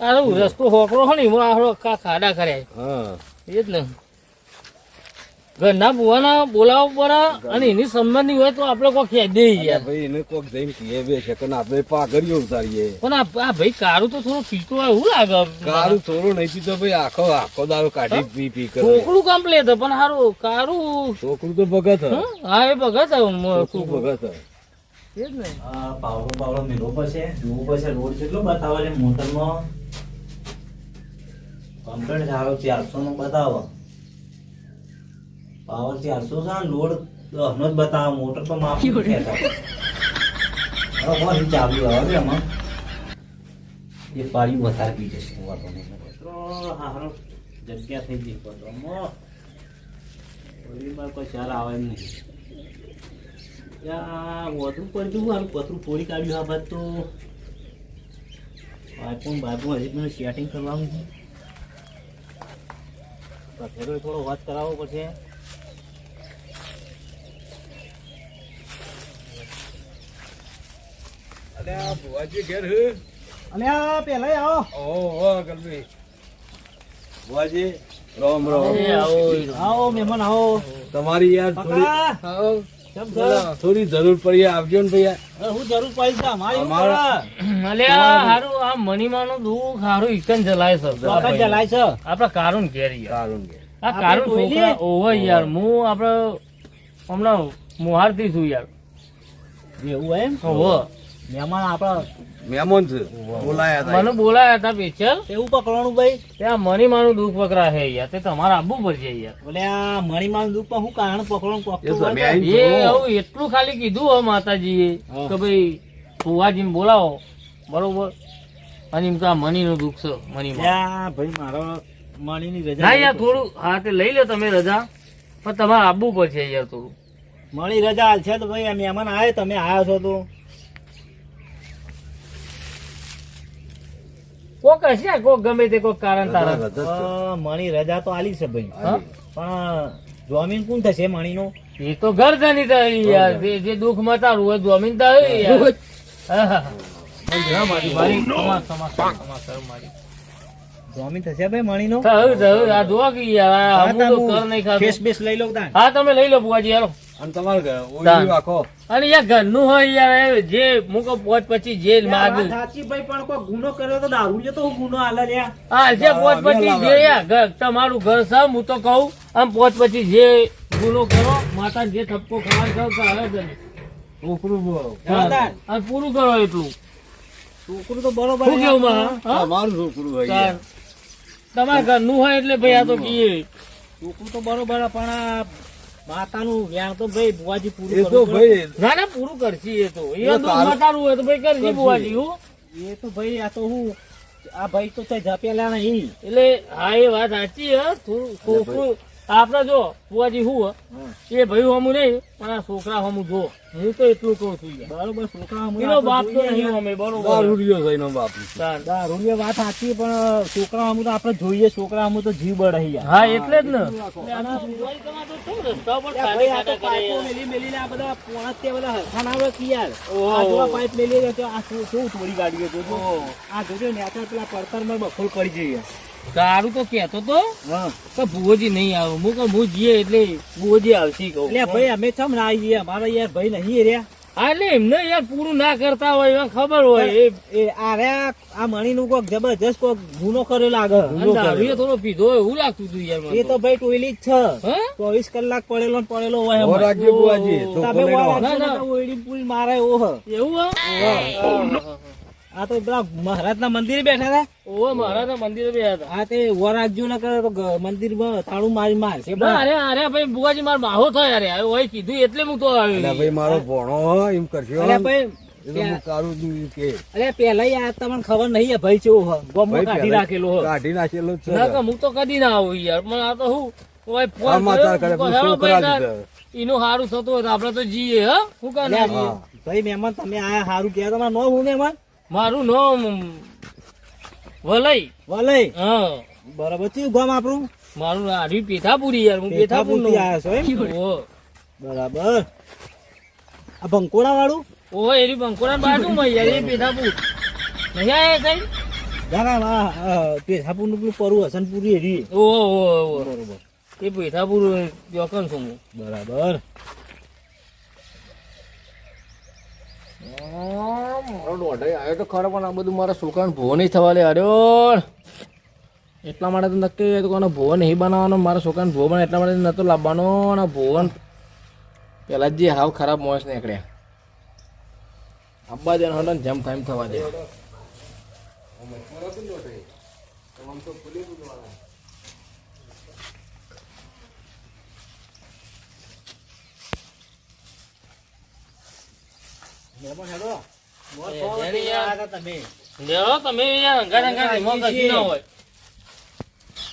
અરે રસ્તો હોકરો ને એમાં ખાડા કર્યા હા. એ જ ને. ઘરના બુવાના બોલાવો પડે અને એની સંબંધી હોય તો આપણે યાર. ભાઈ એને કોક જઈને કહીએ બે સેકન્ડ આપણે પાઘડીઓ ઉતારીએ. પણ આ ભાઈ કારું તો થોડું પીતું હોય એવું લાગે કારું થોડું નહીં પીતો ભાઈ આખો આખો દારો કાઢી પી પી કરે. છોકરું કમ્પ્લેટ પણ હારું કારું. છોકરું તો ભગત હં? એ ભગત ભગત એ જ ને. આ પાવડો પાવડો મેળવો પડશે જોવું પડશે રોડ કેટલો બતાવે છે મોટરમાં. કમ્પ્લેટ સારો ચારસો નો બતાવો. પાવર ચારસો છે લોડ દસ જ બતાવે. મોટર તો કોણ ચાલુ આવે એમાં. એ પાડી વધારે પી જશે હારો જગ્યા થઈ ગઈ પત્રમાં કોઈ ચાર આવે નહીં. વધુ પડતું હારું પતરું ફોડી કાઢ્યું આ બાદ તો. આઈફોન બાઈફોન હજી મને સેટિંગ કરવાનું છે. પથેરો થોડો વાત કરાવવો પડશે. અલ્યા ભુવાજી ઘેર હે? અલ્યા પેલા આવો. ઓહો ગલબી ભુવાજી રામ રામ. આવો આવો મહેમાન આવો. તમારી યાર થોડી આવો. થોડી જરૂર પડી આવજો ને ભૈયા હું જરૂર પડી છે અમારી હારું આ મણીમાનું દુઃખ હારું ઈકન જલાય છે? જલાય છે? આપડા કારણ કેરી કારણ કે આ કારણ કારું ટોયલી? છોકરા ઓવે યાર. હું આપડે હમણાં મોહારતી છું યાર. એવું એમ? ઓવે. મહેમાન આપણા મહેમાન છે. બોલાયા હતા. મને બોલાયા હતા પેચલ એવું પકડવાનું ભાઈ. ત્યાં મણીમાનું દુઃખ પકડા હે યાર. તે તમારે આવવું પડશે યાર. બોલે આ મણીમાં દુઃખ હું કારણ પકડવાનું એ આવું એટલું ખાલી કીધું હો માતાજીએ કે ભાઈ ફુવાજી બોલાવો. બરોબર? અને એમ કે આ મનીનું દુઃખ છે મણી ભાઈ મારો મણીની રજા ના યાર થોડું હા તે લઈ લો તમે રજા. પણ તમારે આવવું પડશે યાર થોડું. મણી રજા હાલ છે તો ભાઈ આ મહેમાન આવે તમે આવ્યા છો તો. કોક હશે કોક ગમે તે કોક કારણ તારા મણી રજા તો આલી છે ભાઈ. પણ જોમીન કોણ થશે મણીનું? એ તો ઘર ધની થઈ યાર જે દુઃખમાં હોય જમીન તો હોય યાર. જોમીન થશે ભાઈ મણીનો? થયું થયું. આ જોવા કે યાર તારું હા તમે લઈ લો બુઆજી હાલો. અને તમારે ઘર રાખો અને યાર ઘરનું હોય યાર એ જે મૂકો પોચ પછી જે માગ. વાત સાચી ભાઈ પણ કોઈ ગુનો કર્યો તો દારૂડિયો તો ગુનો હાલે લ્યા. હા જે પોચ પછી જે યાર તમારું ઘર છે હું તો કહું આમ પોત પછી જે ગુનો કરો માતા જે થપ્પો ખાવા તો છોકરું અને પૂરું કરો એટલું. છોકરું તો બરોબર શું કેવું માં? હા? તમારું છોકરું હોય. તમારા ઘરનું હોય એટલે ભાઈ આ તો કીએ. છોકરું તો બરોબર પણ આ માતાનું વ્યાણ તો ભાઈ બુવાજી પૂરું તો ભાઈ ના ના પૂરું કરશી એ તો. એ દુઃખ હોય તો ભાઈ કરશી બુવાજી હું. એ તો ભાઈ આ તો હું આ ભાઈ તો તે જપેલા નહીં. એટલે હા એ વાત સાચી હે. થોડું આપડે જો બુવાજી હું એ ભાઈ હોમું નહીં પણ આ છોકરા હોમું જો. હું તો એટલું કહું છું બરોબર છોકરા એનો આપણે બાપ તો જોઈએ નહીં અમે બરોબર. દારૂડિયો થઈને બાપુ. બાપ દારૂડિયો વાત સાચી પણ છોકરા અમુ તો આપણે જોઈએ છોકરા અમુ તો જીવ બળે યાર. હા એટલે જ ને. બુવાજી તો કેતો તો ભુવોજી નહીં આવે. હું કે હું જઈએ એટલે ભુવોજી આવશે કહું. એટલે ભાઈ અમે ચમ ના આવીએ અમારા યાર ભાઈ નહીં રહ્યા. હા એટલે એમને યાર પૂરું ના કરતા હોય એને ખબર હોય. એ એ આ મણી નું કોક જબરજસ્ત કોક ગુનો કર્યો લાગે થોડો પીધો હોય એવું લાગતું હતું યાર એ તો ભાઈ ટોયલી જ છે ચોવીસ કલાક પડેલો ને પડેલો હોય તમે ઓયડી પુલ મારે એવો. એવું હા. આ તો પેલા મહારાજના મંદિરે બેઠા હતા? ઓવે મહારાજના મંદિરે બે હતા. આ તે વર ના કરે તો મંદિરમાં તાળું મારી મારશે અરે અરે ભાઈ બુવાજી માર માહો થાય અરે હવે ઓય કીધું એટલે હું તો આવ્યો ભાઈ મારો ભણો એમ કરશો અરે ભાઈ અરે પેલા યાર તમને ખબર નહીં ભાઈ કેવો હ ભાઈ કાઢી પહેલા રાખેલો હ. કાઢી નાખેલો છે ના હું તો કદી ના આવું યાર પણ આ તો હું ઓય ફોન આ માતા કરે, કર્યો, પેલું હેલો છોકરા ભાઈ, લીધે. એનું સારું થતું હોય તો આપડે તો જીએ હા. હું કાં ના અલ્યા, જીએ? ભાઈ મહેમાન તમે આયા સારું કહેવા નો હું મહેમાન? મારું નામ વલય. વલય? હા. બરાબર. ચિયું ગામ આપણું? મારું આર્યું પેથાપુરી યાર. હું પેથાપુર પેથાપુરથી આવ્યો છું એમ? બરાબર. આ બંકોડા વાળું ઓહો એરી બંકોડા બાજુ માં યાર એ પેથાપુર. નહીં આયા કઈ? ના ના પેથાપુરનું પેલું પરુ હસનપુરી એરી. ઓહો ઓહો બરાબર બરોબર. એ પેથાપુર જોકન છું બરાબર. મારો દોઢાઈ આવ્યો તો ખરો, પણ આ બધું મારા છોકરાને ભૂવો નહીં થવા લે, અરે એટલા માટે તો નક્કી હતું કે ભૂવો નહીં બનાવવાનો, મારા છોકરાને ભૂવો બને એટલા માટે નહોતો લાવવાનો અને ભૂવન પેલા જ હાવ ખરાબ મોસ નીકળ્યા અબ્બા જન હડન જેમ ટાઈમ થવા દે. લેવો તમે યાર અંગાત અંગાત એમાં કશું ના હોય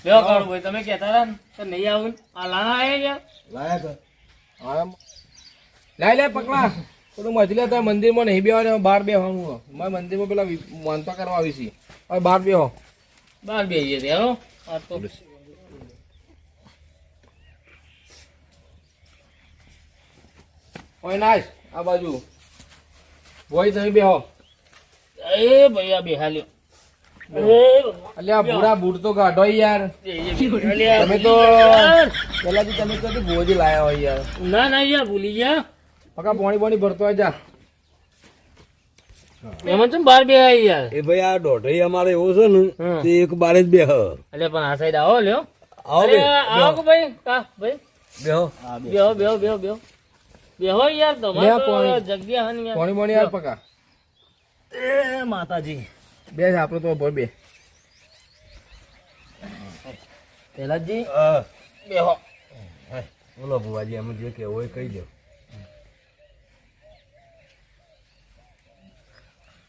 લેવો કાળુ ભાઈ તમે કહેતા હતા ને નહીં આવું આ લાના આયા યાર લાય લે પકડા. પેલું મજલે તો મંદિરમાં નહીં બેવાનું બાર બેવાનું મારે મંદિરમાં પેલા માનતા કરવા આવી છે હવે બહાર બેહો. બાર બે ત્યાં આ તો ઓય નાશ આ બાજુ. ભોય થઈ બેહો. એ ભાઈ આ બેહાલ્યો. અલ્યા ભૂરા બૂટ તો કાઢો યાર. તમે તો પેલાથી તમે તો ભોજી લાયા હોય યાર. ના ના યાર ભૂલી ગયા. પકા પાણી પાણી ભરતો હોય જા. એમાં ચમ બાર બે યાર? એ ભાઈ આ દોઢઈ અમારે એવો છે ને તે એક બારે જ બેહ. એટલે પણ આ સાઈડ આવો લ્યો. આવો ભાઈ બે આવો કે ભાઈ? કા ભાઈ? બેહો. બેહો બેહો બેહો બેહો. બેહો યાર તમારે જગ્યા હન યાર. પોણી પોણી યાર પકા. એ માતાજી. બે આપણો તો ભોય બે. પેલાજી હા. બેહો બોલો ભુવાજી અમે જે કહેવું હોય કહી દો.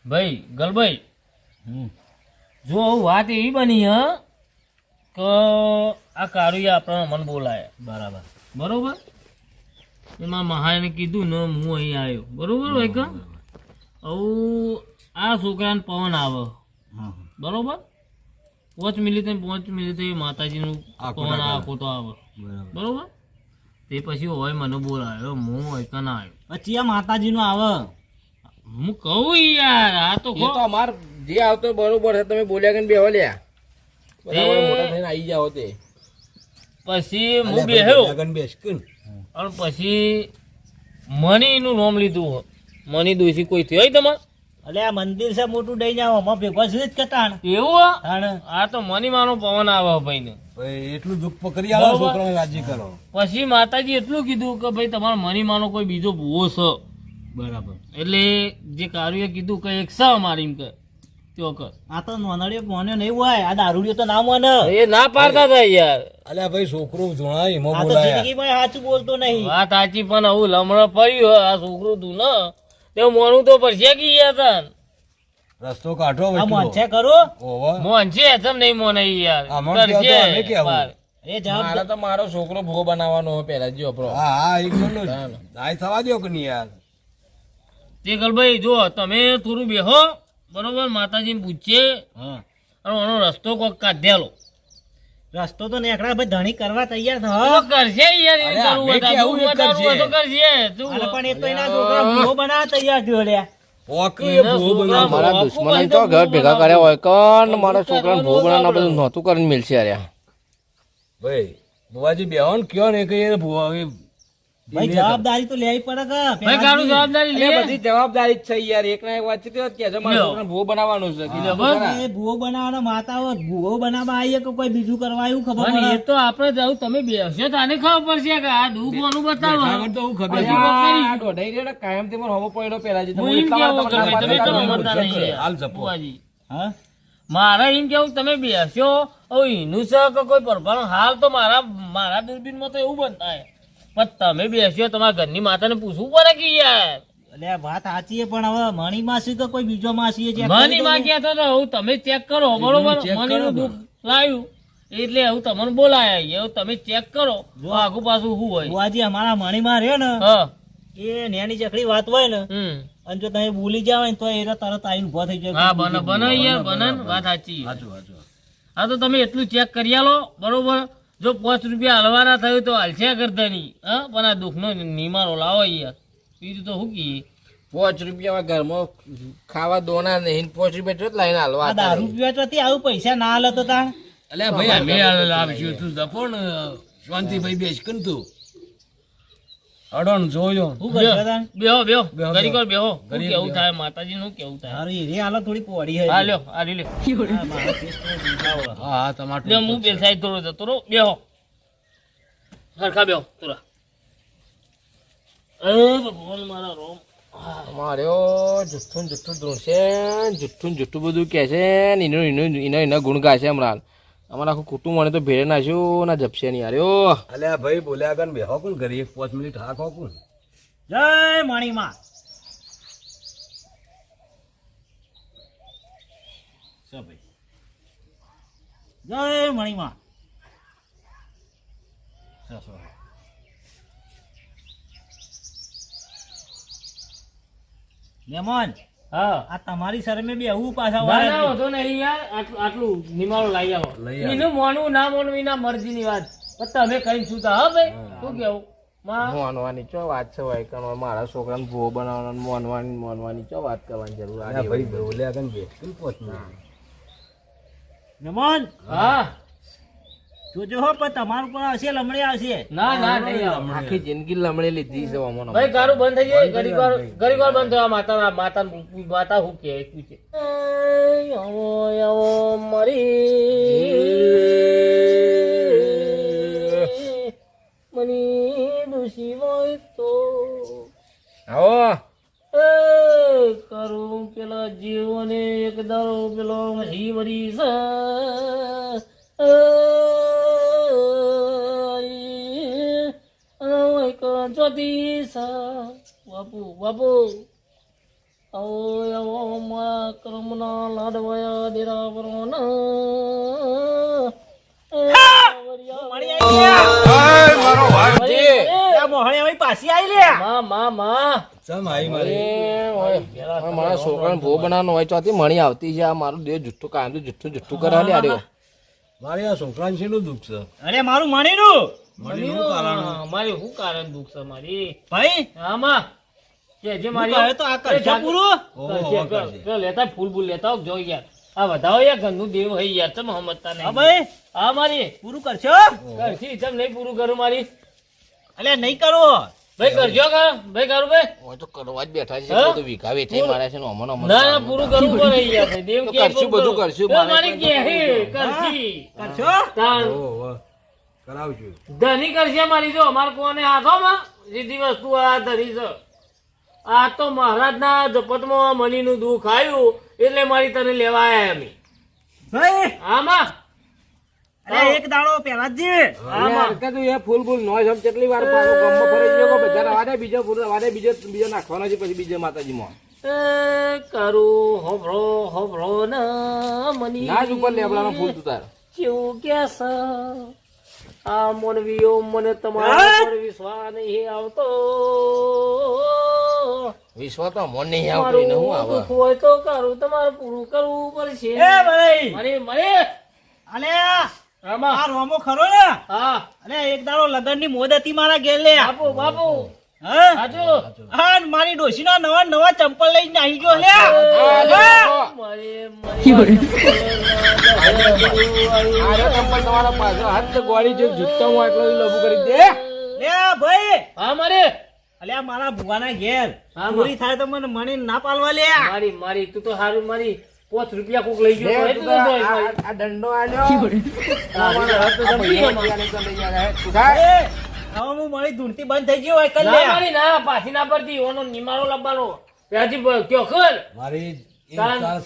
ભાઈ ગલભાઈ. જો વાત એવી બની હ કે આ કારુયા આપણા મન બોલાય. બરાબર. બરોબર? એમાં મહાને કીધું ને હું અહીં આવ્યો. બરોબર હોય કે? આવું આ છોકરાને પવન આવે. બરોબર? પાંચ પોચ મિલી પાંચ મિનિટ માતાજીનું પવન આખો તો આવે. બરોબર. તે પછી હોય મને બોલાયો હું હોય કે ના આવ્યો. પછી આ માતાજી નું આવે. હું કહું યાર આ તો તો અમાર જે આવતો બરોબર છે તમે બોલ્યા કે બેહો લ્યા. મોટા થઈને આવી જાઓ તે. પછી હું બેહ્યો. લગન બેસ કે. અને પછી મનીનું નામ લીધું મની દોશી કોઈ થયો તમારે? અલે આ મંદિર છે મોટું દઈ જાવ અમે ભેગો છે જ કટાણ. એવું આ તો મની માનો પવન આવે ભાઈ ને એટલું દુઃખ પકડી આવો છોકરાને રાજી કરો. પછી માતાજી એટલું કીધું કે ભાઈ તમારો મની માનો કોઈ બીજો ભૂવો છે. બરાબર. એટલે જે કાર્ય કીધું કે એક છે અમારી એમ કે. ત્યો આ તો નોનડીયો મોન્યો નહીં હોય. આ દારૂડિયો તો ના મોને. એ ના પાડતા હતા યાર. અલ્યા ભાઈ છોકરો જોણાય એમાં આ તો જિંદગીમાં સાચું બોલતો નહીં. વાત સાચી પણ આવું લમણો પડ્યું આ છોકરું તું ને. તે મોનું તો પડશે કે યાર તન રસ્તો કાઢો ભાઈ કરો નહીં મોને યાર. એ જવાબ મારે તો મારો છોકરો ભો બનાવવાનો હોય પહેલા જ હા હા જ. થવા દો કે નહીં યાર. તે ભાઈ જો તમે થોડું બેહો. બરોબર માતાજીને પૂછીએ હા. અને આનો રસ્તો કોક કાઢેલો રસ્તો તો નેકડા ભાઈ ધણી કરવા તૈયાર તો કરશે યાર એ કરવું હોય તો કરશે તું અરે પણ એ તો એના છોકરા ભૂ બના તૈયાર થયો લે. મારા દુશ્મન તો તો ઘર ભેગા કર્યા હોય. કન મારા છોકરાને ભૂવો કરવાનું બધું નહોતું કરીને મિલશે અરે ભાઈ ભુવાજી બેહો ને કયો ને કહીએ ભુવા ભાઈ જવાબદારી તો લેવી પડે કે ભાઈ કાઢું જવાબદારી લે બધી જવાબદારી જ છે યાર એક ના એક વાત છે કે છે મારા છોકરાને ભૂવો બનાવવાનું છે કીધું બસ. ખરા. એ ભૂવો બનાવવાનો માતા ભૂવો બનાવવા આવીએ કે કોઈ બીજું કરવા આવ્યું ખબર પણ એ તો આપણે જાવ તમે બેસશો તો આને ખબર પડશે કે આ દુઃખ કોનું બતાવો આગળ તો હું ખબર. આ દોઢાઈ મને હોવો પડ્યો પહેલા જ. તમે તમે તો નહીં હાલ. જપો. હા મારે એમ કેવું તમે બેસ્યો હવે એનું છે કે કોઈ પરભાનું હાલ તો મારા મારા દૂરબીનમાં તો એવું બનતા પણ તમે બેસ્યો તમારા ઘરની માતાને પૂછવું પડે કે યાર. એટલે વાત સાચી પણ હવે મણી માસી તો કોઈ બીજો માસી છે મની માં તો હું તમે ચેક કરો બરોબર? મણી નું દુઃખ લાવ્યું એટલે હું તમને બોલાયા એવું તમે ચેક કરો જો. આગુ પાછું શું હોય. બુઆજી અમારા મણીમાં રહ્યો ને એ નેની ચકડી વાત હોય ને અને જો તમે ભૂલી જાવ ને તો એ તરત આવીને ઊભો થઈ જાય. હા બને બને યાર બને વાત સાચી હાચું, હાચું. હા તો તમે એટલું ચેક કરી આલો બરોબર? જો પાંચ રૂપિયા હલવાના થયું તો હાલશે કરતા નહીં હા પણ આ દુઃખનો નિમારો લાવો યાર. બીજું તો શું કહીએ? પાંચ રૂપિયામાં ઘરમાં ખાવા દોના નહીં પાંચ રૂપિયા તો લઈને હલવા આ રૂપિયા તો આવું પૈસા ના હાલે તો તાણ. અલ્યા ભાઈ અમે લાવશું તું જપો ને શાંતિભાઈ બેસ કન તું. અડણ જોયો. બેહો. બેહો બેહો, કર બેહો. હું કેવું થાય? માતાજી નું કેવું થાય? અરે રે હાલો થોડી પોડી હે. લ્યો આ લ્યો હા, મારો કેસ હા હા તમારું હું બેલ સાઈડ થોડો જતો રો બેહો. સરખા બેહો થોડા અરે ભગવાન મારા રોમ. માર્યો જુઠ્ઠું જુઠ્ઠું ધૂણશે જુઠ્ઠું જુઠ્ઠું બધું કહેશે ને એનો એનો એના એના ગુણ ગાશે હમણાં. અમારા આખું કુટુંબ મને તો ભેળે નાખ્યું ના જપશે નહીં યાર. અલ્યા ભાઈ બોલ્યા કન બેહો કોણ ઘરે એક પાંચ મિનિટ હાકો કોણ. જય મણીમાં. સો ભાઈ? જય મણીમાં. હા આ તમારી શરમે બે હું પાછા વાળા ના છે. નહીં યાર આટલું આટલું નિમાળો લઈ આવો. એનું મોનવું ના મોનવું એના મરજીની વાત. તમે કઈ છું હા ભાઈ? શું કેવું માં? મોનવાની ચો વાત છે ભાઈ કારણ મારા છોકરાને ભો બનાવવાનો મોનવાની મોનવાની ચો વાત કરવાની જરૂર. આ ભાઈ કન પાંચ મિનિટ હા. જોજો હો પણ તમારું પણ હશે લમડે આવશે ના ના નહીં આખી જિંદગી લમડે લીધી છે અમોને. ભાઈ ગારું બંધ થઈ જાય. ગરીબ વાર બંધ થવા માતા માતા માતા શું કે પૂછે. આવો આવો મરી. મની હોય તો. આવો. કરું પેલા જીવને એક દારો પેલો મહી વરી છે. છે બાપુ બાપુ મારા કર્મના લાડવાયા દેરા પરવાના એ, આ મોહણી હવે પાછી આવી લે. માં માં માં. ચમ આવી મારી? છોકરાને ભૂવો બનાવવાનો હોય ચોથી મણી આવતી છે. આ મારું દેહ જુઠ્ઠું કાયમ જુઠ્ઠું જુઠ્ઠું કરે લે મારી આ છોકરાને છે દુઃખ છે? અરે મારું મણીનું મારી શું કારણ દુઃખ છે મારી? ભાઈ? આમાં? કે જે મારી તો આ કરશો પૂરું. પેલો લેતા ફૂલ ફૂલ લેતા જો યાર. આ વધાવો યાર ઘરનું દેવ હઈ યાર ચમ સમજતા નહીં. ભાઈ. હા મારી. પૂરું કરશો? કરશી ચમ નહીં પૂરું કરું મારી? અલે નહીં કરો. ભાઈ કરજો કા? ભાઈ કરું ભાઈ. હવે તો કરવા જ બેઠા છે હા? બધું વિઘા વેચાઈ છે ને અમોને અમોને ના ના પૂરું કરવું પડે યાર દેવ કે કરશું, બધું કરશું, મારી કે હે કરશી. કરશો? તાન ઓહો, કરાવશું ધની કરશે મારી જો અમાર કોને હાથોમાં? સીધી વસ્તુ આ ધરી છે. આ તો મહારાજના જપતમાં મનીનું દુઃખ આવ્યું એટલે મારી તને લેવા આયા અમે. ભાઈ! આમાં? અરે એક દાડો પેલા જ જી આમાં? હરકત એ ફૂલ ફૂલ નો સમ કેટલી વાર પાછો ગામમાં ગયો બધા બીજો ફૂલ બીજો બીજો નાખવાનો છે પછી બીજે માતાજીમાં. એ કરું હોભળો હોભળો ના મની. ના ઉપર લેબડાનો ફૂલ તું તાર. કેવું કેસ આ મનવીઓ મને તમારા પર વિશ્વાસ નહીં આવતો. વિશ્વ તો મન નહીં આવતું ને હું આવે? હોય તો કરું તમારે પૂરું કરવું પડશે. એ ભાઈ! અલે આ રોમો ખરો ને? હા. અલે એક દાડો લગનની મોદ હતી મારા ઘેર લે. બાપુ બાપુ. હા? હાજુ હા ને મારી નવા નવા ચંપલ લઈને આવી ગયો લે. મારી મારી આ રે ચંપલ તમારા પાછળ હાથ તો ગોળી જે જૂતામાં એટલો ઈ લોભું કરી દે. લે ભાઈ. હા મારી. અલે મારા ભુવાના ઘેર. હા, પૂરી થાય તો મને મને ના પાલવા લે. મારી મારી તું તો હારું મારી. પોચ રૂપિયા કોક લઈ ગયો આ દંડો આલ્યો. હવે હું મારી ધૂણતી બંધ થઈ ગઈ હોય કર ના મારી ના પાછી ના પડતી ઓનો નિમારો લાવવાનો. ત્યાંથી કયો ખર મારી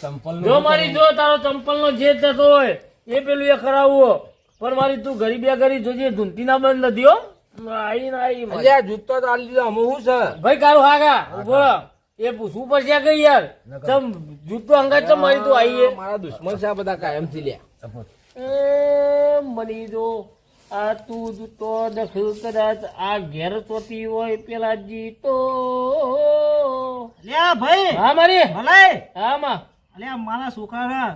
સંપલ જો મારી જો તારો ચંપલ નો જે થતો હોય એ પેલું એ કરાવવો પણ મારી તું ઘરી બે જોજે ધૂંટી ના બંધ નથી હો. આઈ ના આઈ મજા જૂતો તો આલી દીધો હું છે? ભાઈ કારું હાગા? ઊભો એ પૂછવું પડશે કે યાર? ચમ જૂતો અંગાત ચમ મારી તું આઈ મારા દુશ્મન છે આ બધા કાયમથી લ્યા. એ મની જો આ તું તો દખલ કદાચ આ ઘેર ચોતી હોય પેલા જીતો લે ભાઈ હા મારી ભલાય હા માં અલે મારા છોકરાના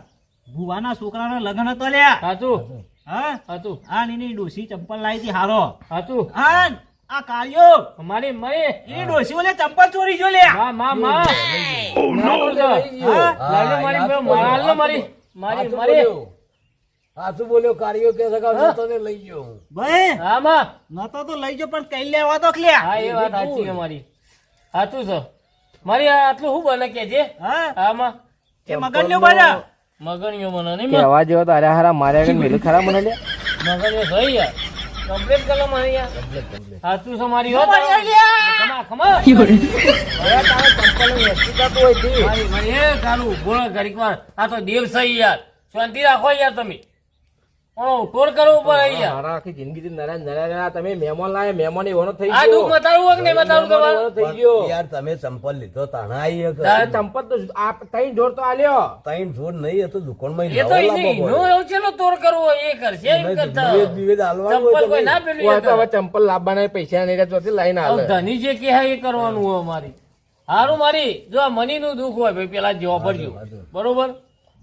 ભુવાના છોકરાના લગ્ન હતો લ્યા સાચું હા સાચું આ નીની ડોસી ચંપલ લાવી હતી હારો સાચું હા આ કાર્યો મારી મારી એની ડોસી ઓલે ચંપલ ચોરી જો લે માં માં માં નાનું છે. હા? લાવજો મારી મારી મારી મારી હાથું બોલ્યો કાર્યો કે સગા નતો ને લઈ ગયો હું. ભાઈ હા માં. નતો તો લઈ જો પણ કઈ લેવા તો લે હા એ વાત સાચી છે મારી સાચું છે. મારી આટલું શું બને કે જે? હા? હા માં. કે મગનનું બના મગણીઓ મને નહીં માં. કહેવા જેવો તો અરે હારા મારે આગળ મેલું ખરા મને લે મગણીઓ થઈ યાર. કમ્પ્લીટ કરો મને યાર. સાચું છે મારી લ્યા. ખમા ખમા અરે તારે ચંપલ વેચી જતું હોય છે. મારી મારી એ કાલું બોલો ઘડીક વાર આ તો દેવ સહી યાર. શાંતિ રાખો યાર તમે. ઉપર મારા આખી જિંદગીથી નરા નરા નરા તમે મહેમાન લાવે મહેમાન એવાનો થઈ ગયો. દુઃખ મતાડવું હોય કે નહીં મતાડવું મહેમાન થઈ ગયો. યાર તમે ચંપલ લીધો તાણા. ચંપલ તો આ ત્રણ જોડ તો આલ્યો. તઈ જોર નહીં એ તો દુકાનમાં એ તો નવો એની લાવવો નો પડે. એવું છે તો તોર કરવો એ કરશે એમ કરતા. નિવેદ બિવેદ ચંપલ કોઈ ના પેલું તો હવે ચંપલ લાવવાના પૈસા નહીં રહેતો હતી લઈને હવે ધની જે કે એ કરવાનું હોય મારી હારું મારી જો આ મની નું દુઃખ હોય ભાઈ પેલા જોવા પડજો બરોબર?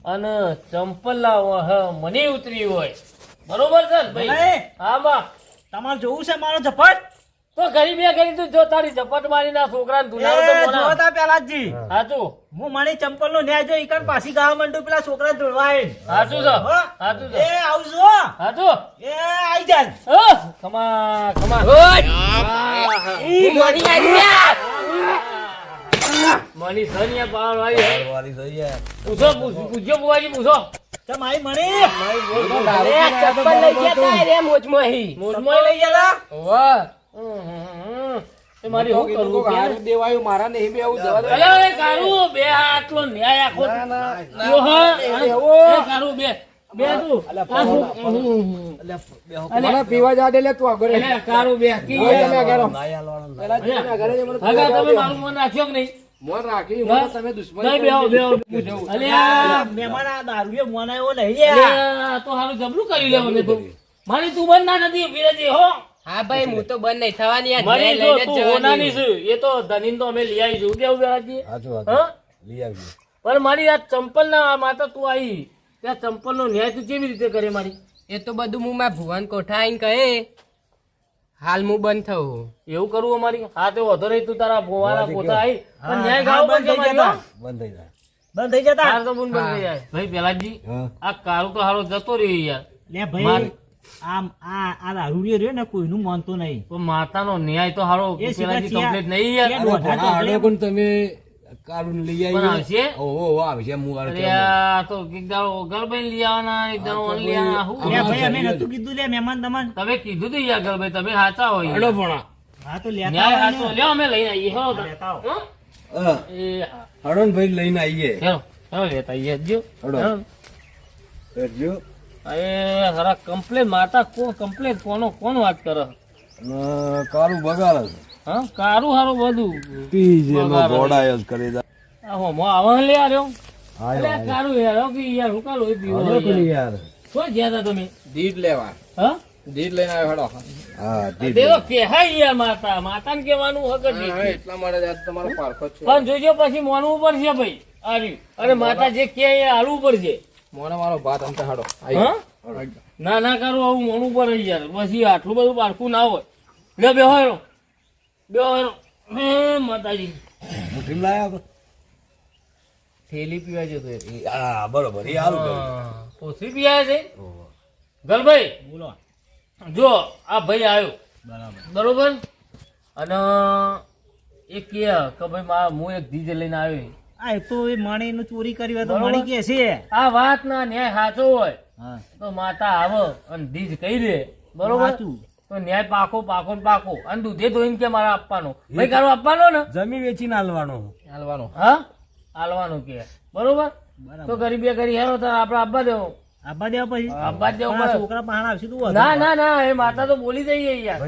અને ચંપલ લાવો હ મની ઉતરી હોય. બરોબર છે ભાઈ? ભલે. હા બા. તમારે જોવું છે મારો ઝપટ? તો ઘરી બે ઘરી તું જો તારી ઝપટ મારી ના છોકરાને ધુલાવો તો જોતા પેલા જ જી હાચું હું. મારી ચંપલ નો ન્યાય જો ઈકન પાછી ગાવા માંડું પેલા છોકરા જોડવાય હાચું છે હાચું છો એ આવજો. હાચું એ આઈ જાય હા, ખમા ખમા મની સનિયા પાવર વાળી વાળી સરિયા પૂછો પૂછો બુવાજી પૂછો. ચમ આઈ મણી ચંપલ લઈ ગયા રે મોજમાં હી. મોજમાં લઈ ગયા વાહ હમ, હમ. એ મારી શું કરવું કે? દેવાયું મારા નહીં બે આવું જવા દે. કારું, બે આટલો ન્યાય આખો જો હા, એ કારું, બે. તું પીવા લે તું આગળ કારું, બે. તમે. મારું મન રાખ્યો કે નહીં? મોન રાખી હા? તમે દુશ્મન નહીં, બેહો, બેહો. અલ્યા, મહેમાન આ દારૂએ મોન આવ્યો નહીં તો હારું જબરું કરી લેવું ને મારી તું બંધ ના નથી વિરજી હો. હા ભાઈ હું તો બંધ નહીં થવાની મારી તું. હોનાની છે. એ તો ધનીન તો અમે લઈ આવીશું. કેવું. હા? લઈ આવજો. પણ મારી આ ચંપલ ના માતા તું આવી ત્યાં ચંપલ નો ન્યાય તું કેવી રીતે કરે મારી? એ તો બધું હું મારા ભુવન કોઠા આઈને કહે. હાલ હું બંધ થવું એવું કરવું અમારી? હા તો વધો નહીં તું તારા ભોવાના પોતા આવી પણ ન્યાય ગાવ બંધ થઈ જતા. બંધ થઈ જાય બંધ થઈ જતા? તાર તો બંધ થઈ જાય. ભાઈ પેલાજી આ કાળું તો હારો જતો રહ્યો યાર. લે ભાઈ આમ આ આ દારૂડિયો રહ્યો ને કોઈનું માનતો નહીં. પણ માતાનો ન્યાય તો હારો પેલાજી કમ્પ્લીટ નહીં યાર. પણ તમે કાળું લઈ આવી આવશે? ઓહો આવશે હું અરે તો એક દાડો લઈ આવવાના એક દાડો ઓન લઈ આવવાના? ભાઈ અમે નતું કીધું લે મહેમાન તમને. તમે કીધું તું યાર ગરબાઈ તમે હાચા હોય. હાડો યાર. ભણા. હા તો લેતા સાચો ને. લ્યો અમે લઈને આવીએ. હો. લેતા આવો. હો? હા, એ હા. ભાઈ લઈને આવીએ. હેલો હેલો લેતા આવીએ. જો હડો. જો અરે હરા કમ્પ્લેન માતા કો કમ્પ્લેન કોનો કોણ વાત કરે? કારું બગાડ બગાડે છે. હા કારું હારું બધું. પી નો બગાડે. ઘોડાય જ કરી દા. આ મો આવા લે આર્યો અરે કારું યાર ઓ કે યાર હુકા પીવો? હાલો યાર. શું ગયા તમે. દીડ લેવા. હા? દીડ લઈને આવ્યો હેડો. હા દીડ દેવો કે હા યાર માતા માતાને કહેવાનું હકર હા, નહીં એટલા માટે આજ તમારો પારખો છે. પણ જોજો પછી મોનું ઉપર છે ભાઈ આર્યું અને માતા જે કે એ ઉપર છે મોને મારો ભાત અંતે હાડો. આઈ હા? ના ના કરું આવું મોડું ઉપર આવી યાર. પછી આટલું બધું પારખું ના હોય. લે બેહો હેરો બેહો હેરો હે માતાજી. મુઠ્ઠી લાયા થેલી પીવા જતો હા બરોબર એ હારું કર્યું. હા, પોસી બી આવ્યા છે ગલભાઈ બોલો. જો આ ભાઈ આવ્યો બરોબર. અને એ કે કે ભાઈ મા હું એક ડીજે લઈને આવ્યો આ એ તો એ મણી નું ચોરી કર્યું હોય તો માણી કે છે? આ વાત ના ન્યાય સાચો હોય. તો માતા આવે અને દીજ કહી દે. બરોબર. તો ન્યાય પાકો પાકો ને પાકો. અને દૂધે ધોઈને કે મારે આપવાનો? ભાઈ કારો આપવાનો ને? જમી વેચીને હાલવાનો. હાલવાનો. હા? હાલવાનું કે. બરોબર? તો ગરીબે ગરી હેરો તો આપણે આપવા દેવો. આબા દેવા પછી? આપવા જ દેવું પણ આ પડે. છોકરા પહાણ આવશે તું ના ના ના એ માતા તો બોલી જઈએ યાર.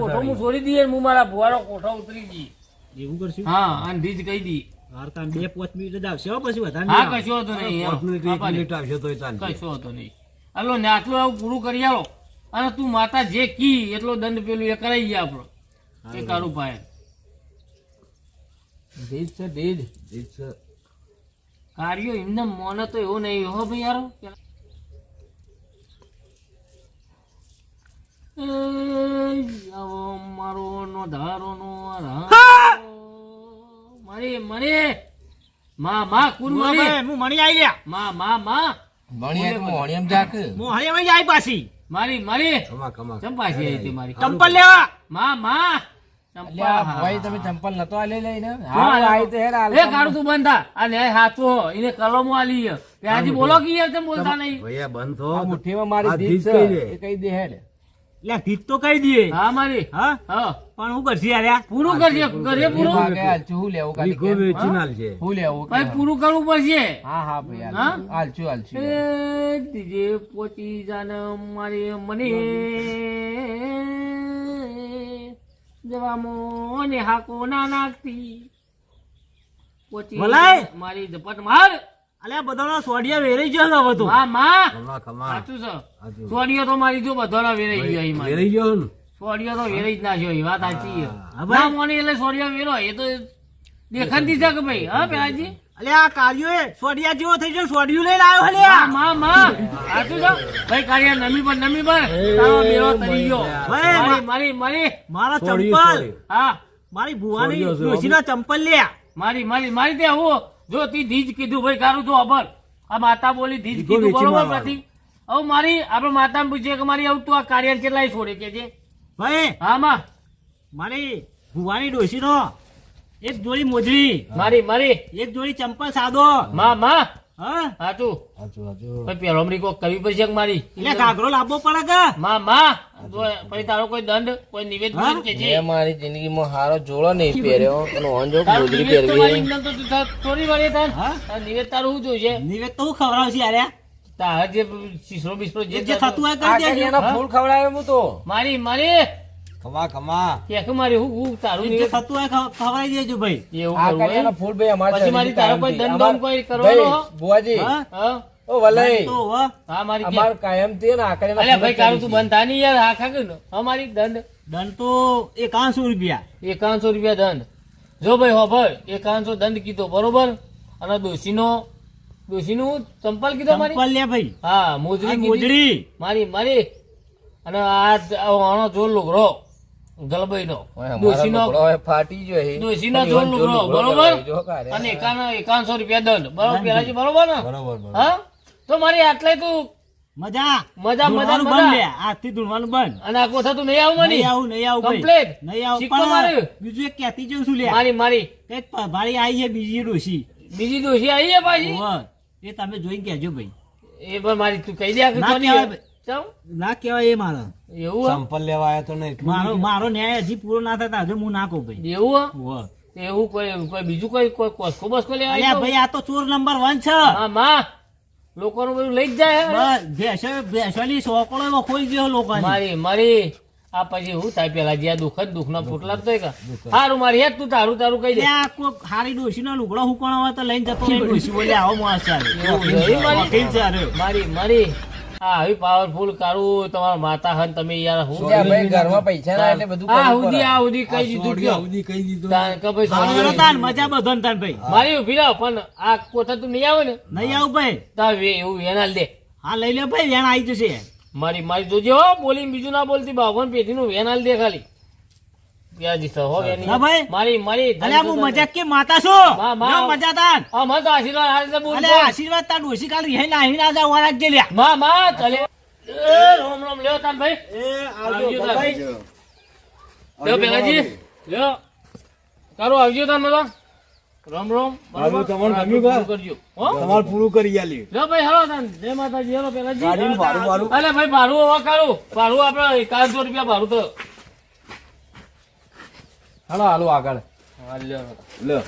કોઠો હું છોડી દઈએ હું મારા ભુવારો કોઠો ઉતરી જઈએ એવું કરશું? હા અને દીજ કહી દી. બે પાંચ મિનિટ જ આવશે પછી વધારે હા કશો હતો નહીં મિનિટ આવશે તોય ચાલશે કશો હતો નહીં. હાલો ને આટલું આવું પૂરું કરી આલો અને તું માતા જે કી એટલો દંડ પેલું એ કરાઈ ગયા આપણો. એ. કાળું ભાઈ. દીડ છે દીડ ઠીક છે. કાર્યો એમને મોને તો એવું નહીં. હો ભાઈ યારો. મારો નો ધારો નો. મારી મારી. માં માં કુન મારી. હું મણી આવી લ્યા. માં માં માં. મણી મણી એમ જાક. હું હણી આવી જાય પાછી. મારી મારી. ચંપા છે તે મારી. ચંપલ લેવા. માં માં. ભાઈ તમે ચંપલ નતો આલે લઈને? હા, હા આઈ તો. હેડ આલ એ કાળું તું બંધ થા. આ હાથો. એને કલમો આલી છે ત્યાંથી બોલો કે યાર તમે બોલતા નહીં? ભૈયા બંધ થો. મુઠ્ઠીમાં મારી દીધ છે. કઈ દે? એ કઈ દે હેડ. લે ગીત તો કહી દઈએ. હા મારી. હા? હા. પણ હું કરશી યાર પૂરું કરજે કરજે પૂરું. હું લેવું કાઢી વેચી નાલ છે હું લેવું ભાઈ પૂરું કરવું પડશે. હા હા ભાઈ હા? હાલચું, હાલચું હાલચું દીજે પોચી જાન મારી મને. જવામો ને હાકો ના નાખતી. પોચી. મારી ઝપટ. માર. અલ્યા બધાનો સોડિયા વેરાઈ ગયો હવે તો. માં માં. કમા કમા સાચું છે. સાચું. તો મારી જો બધાનો વેરાઈ ગયો અહીં વેરાઈ ગયો ને? સોડિયો તો વેરાઈ જ નાખ્યો એ વાત સાચી છે. ના મોની એટલે સોડિયો વેરો એ તો દેખાતી છે કે ભાઈ? હા પેલાજી? અલ્યા આ કાળિયો એ સોડિયા જેવો થઈ ગયો સોડિયું લઈને આવ્યો હે માં માં. સાચું છે? ભાઈ કાર્ય નમી પર નમી પર. તારો ગયો. ભાઈ, મારી મારી મારી. ચંપલ. હા. મારી ભુવાની ડોશીના ચંપલ લે મારી મારી મારી તે હું જો તી ધીજ કીધું ભાઈ કારું તો અબર આ માતા બોલી ધીજ કીધું બરોબર નથી. હવે મારી આપણે માતાને પૂછીએ કે મારી આવું તું આ કાર્ય કેટલાય છોડે કે છે? ભાઈ હા માં. મારી ભુવાની ડોશીનો એક જોડી મોજડી. મારી મારી. એક જોડી ચંપલ સાદો. માં માં. હા? સાચું સાચું સાચું ભાઈ પેલો અમરીકો કરવી પડશે મારી? એટલે ઘાઘરો લાવવો પડે કે? માં માં. પછી તારો કોઈ દંડ કોઈ નિવેદ કે છે? મારી જિંદગીમાં હારો જોડો નહીં પહેર્યો ઓંજો ગોદરી પહેરવી થોડી વાર થાય. નિવેદ તારું શું જોઈશે? નિવેદ તો હું ખવડાવશે યાર તારે જે શીશરો બીસરો જે થતું હોય કરી દેજો. ફૂલ ખવડાવ્યો હું તો. મારી મારી. કમા કમા કે મારી હું હું તારું જે થતું હોય ખવ- દેજો ભાઈ. એવું આ કરવું ફૂલ ભાઈ અમારે પછી મારી તારો કોઈ કાયમથી. કોઈ કરવાનો? બુઆજી હા? હા? ઓ વલય તો હા. મારી અમાર કાયમથી ને આ કરિયાના ભાઈ કારું તું બંધ થા યાર હા ખા કે અમારી દંડ દંડ. તો એકાવનસો રૂપિયા. એકાવનસો રૂપિયા દંડ. જો ભાઈ હો ભાઈ એકાવનસો દંડ કીધો બરોબર? અને દોશીનો દોશીનું ચંપલ કીધો મારી? ચંપલ લે ભાઈ. હા મોજડી મોજડી. મારી મારી. અને આ આનો જોર લુગડો. ગલબઈનો દોશીનો ફાટી ગયો દોશીનો અને લુગડો લુગડો બરોબર? કરાવી જો કારે. અને એકાવન એકાવનસો રૂપિયા દંડ. બરોબર પેલાજી બરોબર? ને બરોબર બરોબર. હા? તો મારી આટલે તું મજા. મજા, મજા, ધૂળવાનું મજા. આજથી ધૂળવાનું બંધ. અને આ કોથા તું નહીં આવું નહીં આવું નહીં આવું. નહીં પણ બીજું એક કહેતી જઉં છું લે મારી મારી. કંઈક ભાડી આવી છે બીજી ડોશી. બીજી દોશી આવી છે પાછી? એ તમે જોઈને કહેજો ભાઈ. એ પણ મારી તું કહી દે કે કોની? ના કહેવાય એ મારો એવું હે? લેવા આવ્યા તો ને મારો મારો ન્યાય હજી પૂરો ના થતા હજુ હું ના કહું ભાઈ. એવું એવું કોઈ કોઈ બીજું કોઈ કોઈ કોસ્કો બસ્કો લેવા ભાઈ આ તો ચોર નંબર વન છે. હા માં. લોકોનું બધું લઈ જ જાય હે? બસ ભેંસો ભેંસોની સોકડો એમાં ખોઈ ગયો લોકોની. મારી મારી આ પછી હું થાય પેલા જે આ દુઃખ જ દુઃખ ના ફૂટ જ. તોય સારું મારી તું તારું તારું કહી દે. હારી ડોશીનો લુગડો હુકણો હોય તો લઈને જતો બોલે આવો માણસ મારી-. મારી આ આવી પાવરફુલ કારું તમારા માતા હન તમે યાર હું ભાઈ ઘરમાં પૈસા ના એટલે બધું આ ઉદી આ ઉદી કઈ દીધું કે ઉદી કહી દીધું. તાન કે ભાઈ સારું તાન, મજા બધન ને તાન ભાઈ. મારી ઊભી રહો પણ આ કોઠા તું નહીં આવે ને? નહીં આવું ભાઈ. તા વે એવું વેનાલ દે. હા લઈ લે ભાઈ વેણ આવી જશે. મારી મારી જોજે હો બોલી બીજું ના બોલતી ભગવાન પેટીનું વેનાલ દે ખાલી. વ્યાજી સર હો વેની હા ભાઈ. મારી મારી અલ્યા હું મજાક કે માતા છું? માં, માં. મજા તાન હા મને આશીર્વાદ હાલ તો બોલ અલ્યા આશીર્વાદ તાર ડોશી કાલ રિહાઈ નાહી ના જાવ વાળા કે લ્યા માં માં ચલે. એ રોમ રોમ લ્યો તાન ભાઈ. એ આવજો તાન લ્યો પેલાજી. લ્યો. તારો આવજો તાન બધા રોમ રોમ આવજો, તમારું ગમ્યું કરજો. હો? પૂરું કરી ભાઈ હાલો તાન જય માતાજી હાલો પેલાજી. ગાડીનું ભાડું ભાડું. અલે ભાઈ ભાડું હવે કાઢું. ભાડું આપણે એકાદસો રૂપિયા ભાડું તો હાલો હાલો આગળ. હા લ્યો લે